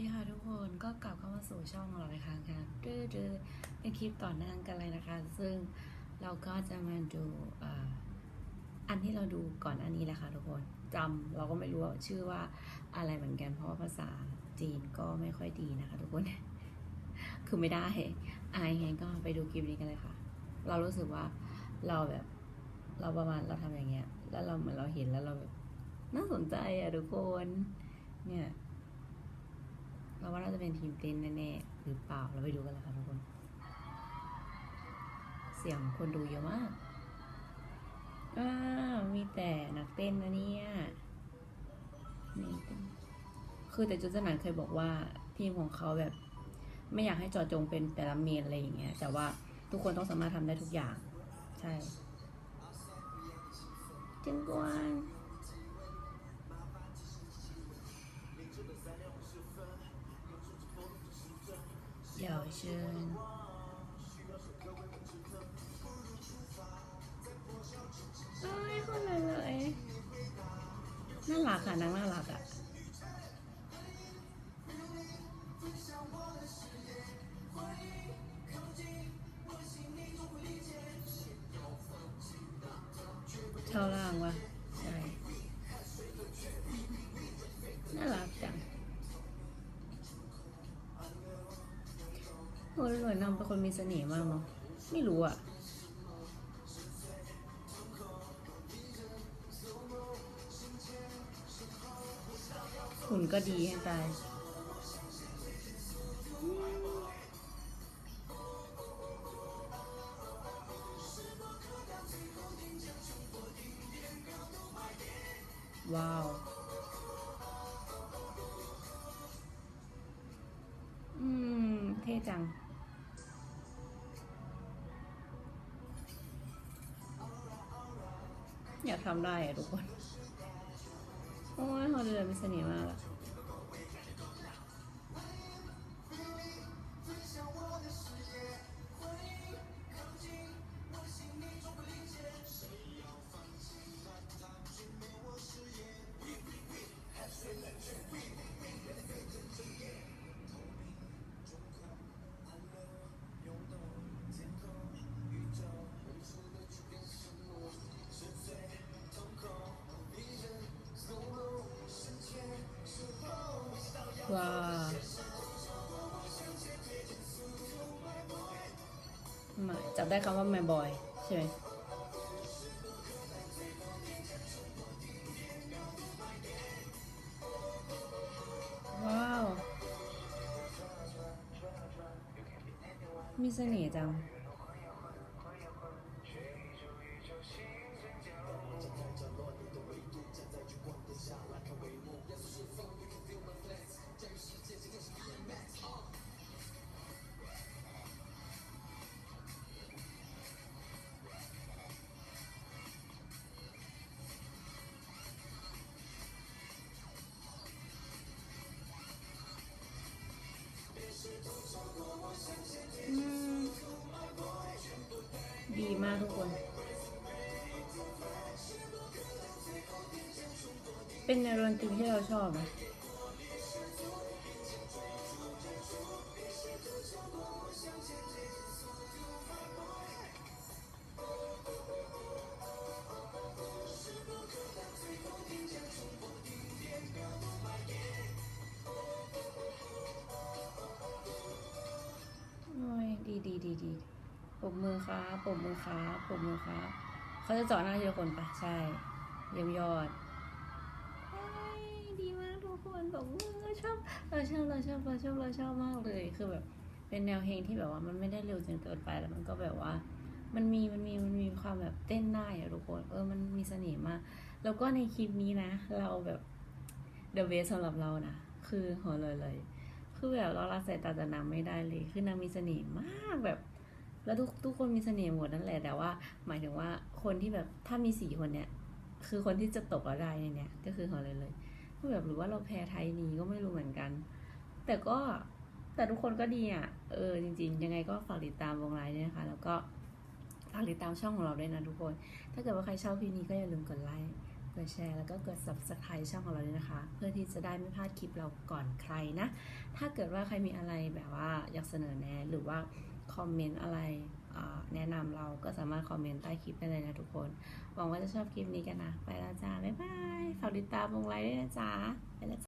ดีค่ะทุกคนก็กลับเข้ามาสู่ช่องของเราอีกครั้งค่ะดื้อดื้อเป็นคลิปต่อเนื่องกันเลยนะคะ ซึ่งเราก็จะมาดูอ,อันที่เราดูก่อนอันนี้แหละค่ะทุกคนจำเราก็ไม่รู้ชื่อว่าอะไรเหมือนกันเพราะภาษาจีนก็ไม่ค่อยดีนะคะทุกคน คือไม่ได้อายไงก็ไปดูคลิปนี้กันเลยค่ะ เรารู้สึกว่าเราแบบเราประมาณเราทำอย่างเงี้ย แล้วเราเหมือนเราเห็นแล้วเราแบบน่าสนใจอะทุกคน เนี่ย ว่าน่าจะเป็นทีมเต้นแน่ๆหรือเปล่าเราไปดูกันเลยค่ะทุกคน เสียงคนดูเยอะมากอ้ามีแต่นักเต้นนะเนี่ยนี่คือแต่จุดสนานเคยบอกว่าทีมของเขาแบบ ไม่อยากให้จอจงเป็นแต่ละเมนอะไรอย่างเงี้ยแต่ว่าทุกคนต้องสามารถทำได้ทุกอย่าง ใช่ จึงกวน 有声。เอ้ยคนเลยเลยน่ารักค่ะนางน่ารักอะเท่าล่างวะ โอ้ยหน่วยนำเป็นคนมีเสน่ห์มากเนาะไม่รู้อะหุ่นก็ดีให้ตายว้าว อืม เท่จัง อยากทำได้อะทุกคน โอ้ยเขาเดินมีเสน่ห์มากอะ ว้ามาจับได้คำว่า my boy ใช่ไหมว้าว มีเสน่ห์จัง ดีมากทุกคน เป็นแนวดนตรีที่เราชอบนะโอ้ยดีดีดีดี ปรบมือครับปรบมือครับปรบมือครับเขาจะจาะหน้าทีละคนปะใช่ เยี่ยมยอดดีมากทุกคนปรบมือชอบเราชอบเราชอบเราชอบเราชอบมากเลยคือแบบเป็นแนวเพลงที่แบบว่ามันไม่ได้เร็วจนเกินไปแล้วมันก็แบบว่า มันมีมันมีมันมีความแบบเต้นได้อะทุกคนเออมันมีเสน่ห์มาก แล้วก็ในคลิปนี้นะ เราแบบ the best สำหรับเรานะคือหัวเลยเลย คือแบบเราละสายตาจากนางไม่ได้เลย คือนางมีเสน่ห์มากแบบ แล้วทุกทุกคนมีเสน่ห์หมดนั่นแหละแต่ว่า หมายถึงว่าคนที่แบบถ้ามีสี่คนเนี่ย คือคนที่จะตกเราได้ในเนี่ย ก็คือหัวเลยเลยคือแบบหรือว่าเราแพ้ไทยนี้ก็ไม่รู้เหมือนกัน แต่ก็แต่ทุกคนก็ดีอะ เออจริง ๆ ยังไงก็ฝากติดตามวงไลน์ด้วยนะคะ แล้วก็ฝากติดตามช่องของเราด้วยนะทุกคน ถ้าเกิดว่าใครชอบคลิปนี้ก็อย่าลืมกดไลค์กดแชร์แล้วก็กด subscribe ช่องของเราด้วยนะคะ เพื่อที่จะได้ไม่พลาดคลิปเราก่อนใครนะ ถ้าเกิดว่าใครมีอะไรแบบว่าอยากเสนอแนะหรือว่า คอมเมนต์อะไรแนะนำเราก็สามารถคอมเมนต์ใต้คลิปได้เลยนะทุกคน หวังว่าจะชอบคลิปนี้กันนะ ไปแล้วจ้า บ๊ายบาย ฝากติดตามวงไลน์ด้วยนะจ๊ะไปแล้ว